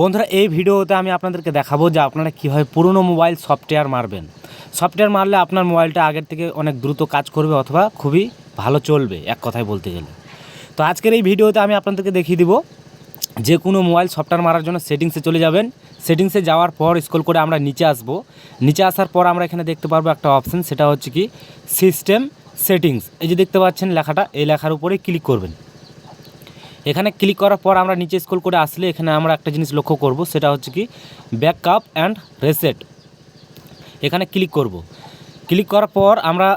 বন্ধুরা, এই ভিডিওতে আমি আপনাদেরকে দেখাবো যে আপনারা কীভাবে পুরনো মোবাইল সফটওয়্যার মারবেন। সফটওয়্যার মারলে আপনার মোবাইলটা আগের থেকে অনেক দ্রুত কাজ করবে অথবা খুবই ভালো চলবে, এক কথায় বলতে গেলে। তো আজকের এই ভিডিওতে আমি আপনাদেরকে দেখিয়ে দিব যে কোনো মোবাইল সফটওয়্যার মারার জন্য সেটিংসে চলে যাবেন। সেটিংসে যাওয়ার পর স্ক্রল করে আমরা নিচে আসব। নিচে আসার পর আমরা এখানে দেখতে পারব একটা অপশন, সেটা হচ্ছে কি সিস্টেম সেটিংস এই যে দেখতে পাচ্ছেন লেখাটা, এই লেখার উপরে ক্লিক করবেন। এখানে ক্লিক করার পর আমরা নিচে স্কুল করে আসলে এখানে আমরা একটা জিনিস লক্ষ্য করব, সেটা হচ্ছে কি ব্যাকআপ অ্যান্ড রেসেট এখানে ক্লিক করব। ক্লিক করার পর আমরা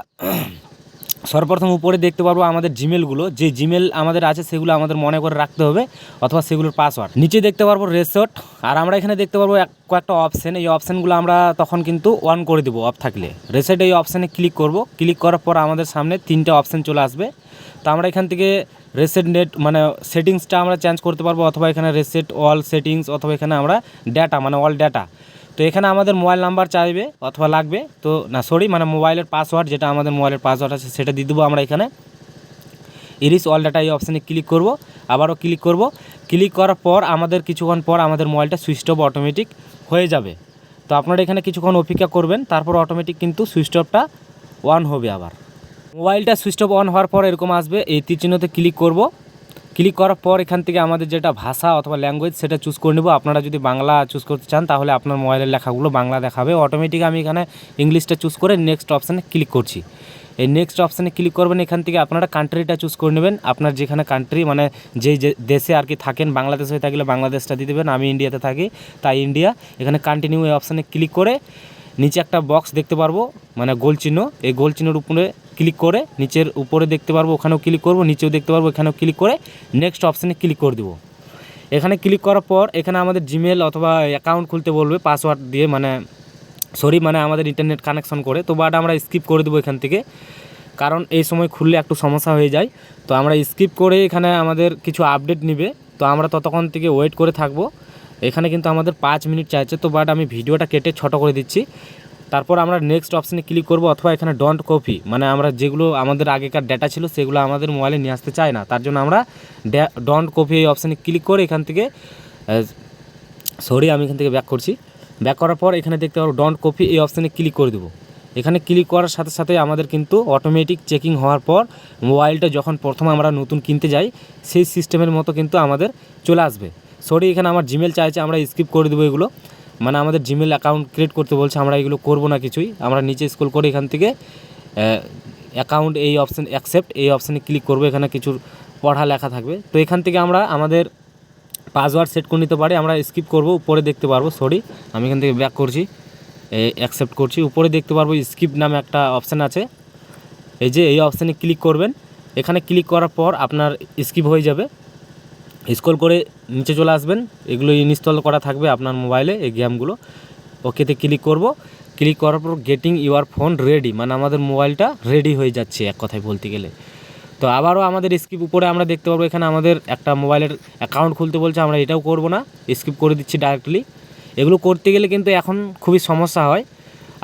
সর্বপ্রথম উপরে দেখতে পারব আমাদের জিমেলগুলো যে জিমেল আমাদের আছে, সেগুলো আমাদের মনে করে রাখতে হবে, অথবা সেগুলোর পাসওয়ার্ড নিচে দেখতে পারব রেসর্ট আর আমরা এখানে দেখতে পারব এক কয়েকটা অপশান এই অপশানগুলো আমরা তখন কিন্তু অন করে দেবো অফ থাকলে। রেসেট এই অপশানে ক্লিক করব। ক্লিক করার পর আমাদের সামনে তিনটে অপশান চলে আসবে। তো আমরা এখান থেকে রেসেট নেট মানে সেটিংসটা আমরা চেঞ্জ করতে পারব, অথবা এখানে রেসেট অল সেটিংস অথবা এখানে আমরা ডাটা মানে অল ডাটা তো এখানে আমাদের মোবাইল নাম্বার চাইবে অথবা লাগবে। তো না সরি মানে মোবাইলের পাসওয়ার্ড যেটা আমাদের মোবাইলের পাসওয়ার্ড আছে সেটা দিয়ে দেবো আমরা এখানে। ইরিস অল ডাটা এই অপশানে ক্লিক করব, আবারও ক্লিক করব। ক্লিক করার পর আমাদের কিছুক্ষণ পর আমাদের মোবাইলটা সুইচ অফ অটোমেটিক হয়ে যাবে। তো আপনারা এখানে কিছুক্ষণ অপেক্ষা করবেন, তারপর অটোমেটিক কিন্তু সুইচ অফটা অন হবে আবার। মোবাইলটা সুইচ অফ অন হওয়ার পর এরকম আসবে, এই তীর চিহ্নতে ক্লিক করব। ক্লিক করার পর এখান থেকে আমাদের যেটা ভাষা অথবা ল্যাঙ্গুয়েজ সেটা চুজ করে নেব। আপনারা যদি বাংলা চুজ করতে চান, তাহলে আপনার মোবাইলের লেখাগুলো বাংলা দেখাবে। অটোমেটিক আমি এখানে ইংলিশটা চুজ করে নেক্সট অপশানে ক্লিক করছি। এই নেক্সট অপশানে ক্লিক করবেন, এখান থেকে আপনারা কান্ট্রিটা চুজ করে নেবেন। আপনার যেখানে কান্ট্রি মানে যেই যে দেশে আর কি থাকেন, বাংলাদেশ হয়ে থাকলে বাংলাদেশটা দিয়ে দেবেন। আমি ইন্ডিয়াতে থাকি, তাই ইন্ডিয়া এখানে কন্টিনিউ এই অপশানে ক্লিক করে নিচে একটা বক্স দেখতে পারব মানে গোল চিহ্ন। এই গোল চিহ্নের উপরে ক্লিক করে নিচের উপরে দেখতে পারব, ওখানেও ক্লিক করব, নিচেও দেখতে পারব, এখানেও ক্লিক করে নেক্সট অপশানে ক্লিক করে দেবো। এখানে ক্লিক করার পর এখানে আমাদের জিমেল অথবা অ্যাকাউন্ট খুলতে বলবে পাসওয়ার্ড দিয়ে মানে সরি মানে আমাদের ইন্টারনেট কানেকশন করে। তো বাট আমরা স্কিপ করে দেবো এখান থেকে, কারণ এই সময় খুললে একটু সমস্যা হয়ে যায়। তো আমরা স্কিপ করে এখানে আমাদের কিছু আপডেট নিবে। তো আমরা ততক্ষণ থেকে ওয়েট করে থাকব। এখানে কিন্তু আমাদের পাঁচ মিনিট চাইছে, তো বাট আমি ভিডিওটা কেটে ছোটো করে দিচ্ছি। তারপর আমরা নেক্সট অপশানে ক্লিক করব অথবা এখানে ডন্ট কপি মানে আমরা যেগুলো আমাদের আগেকার ডেটা ছিল, সেগুলো আমাদের মোবাইলে নিয়ে আসতে চাই না। তার জন্য আমরা ডন্ট কপি এই অপশানে ক্লিক করে এখান থেকে সরি আমি এখান থেকে ব্যাক করছি। ব্যাক করার পর এখানে দেখতে পারব ডন্ট কপি এই অপশানে ক্লিক করে দেবো। এখানে ক্লিক করার সাথে সাথে আমাদের কিন্তু অটোমেটিক চেকিং হওয়ার পর মোবাইলটা যখন প্রথম আমরা নতুন কিনতে যাই, সেই সিস্টেমের মতো কিন্তু আমাদের চলে আসবে। সরি এখানে আমার জিমেল চাইছে, আমরা স্কিপ করে দেবো এগুলো। মানে আমাদের জিমেল অ্যাকাউন্ট ক্রিয়েট করতে বলছে, আমরা এগুলো করব না কিছুই। আমরা নিচে স্কুল করে এখান থেকে অ্যাকাউন্ট এই অপশান অ্যাকসেপ্ট এই অপশানে ক্লিক করব, এখানে কিছু পড়া লেখা থাকবে। তো এখান থেকে আমরা আমাদের পাসওয়ার্ড সেট করে নিতে পারি, আমরা স্কিপ করব, উপরে দেখতে পারব সরি আমি এখান থেকে ব্যাক করছি অ্যাকসেপ্ট করছি, উপরে দেখতে পারব স্কিপ নামে একটা অপশান আছে। এই যে এই অপশানে ক্লিক করবেন, এখানে ক্লিক করার পর আপনার স্কিপ হয়ে যাবে। স্ক্রল করে নিচে চলে আসবেন। এগুলো ইনস্টল করা থাকবে আপনার মোবাইলে এই গেমগুলো। ওকেতে ক্লিক করব। ক্লিক করার পর গেটিং ইউর ফোন রেডি মানে আমাদের মোবাইলটা রেডি হয়ে যাচ্ছে এক কথায় বলতে গেলে। তো আবারও আমাদের স্কিপ উপরে আমরা দেখতে পারব, এখানে আমাদের একটা মোবাইলের অ্যাকাউন্ট খুলতে বলছে, আমরা এটাও করব না স্কিপ করে দিচ্ছি ডাইরেক্টলি এগুলো করতে গেলে কিন্তু এখন খুবই সমস্যা হয়।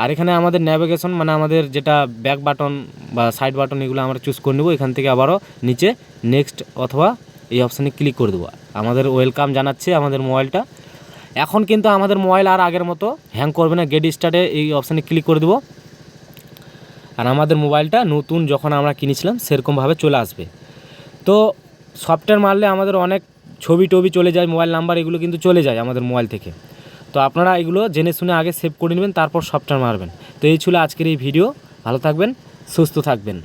আর এখানে আমাদের ন্যাভিগেশন মানে আমাদের যেটা ব্যাক বাটন বা সাইড বাটন এগুলো আমরা চুজ করে নেব। এখান থেকে আবারও নিচে নেক্সট অথবা এই অপশানে ক্লিক করে দেবো। আমাদের ওয়েলকাম জানাচ্ছে আমাদের মোবাইলটা এখন কিন্তু আমাদের মোবাইল আর আগের মতো হ্যাং করবে না। গেট স্টার্টে এই অপশানে ক্লিক করে দেবো। আর আমাদের মোবাইলটা নতুন যখন আমরা কিনেছিলাম সেরকমভাবে চলে আসবে। তো সফটওয়্যার মারলে আমাদের অনেক ছবি টবি চলে যায় মোবাইল নাম্বার এগুলো কিন্তু চলে যায় আমাদের মোবাইল থেকে। তো আপনারা এগুলো জেনে শুনে আগে সেভ করে নেবেন, তারপর সফটওয়্যার মারবেন। তো এই ছিল আজকের এই ভিডিও ভালো থাকবেন, সুস্থ থাকবেন।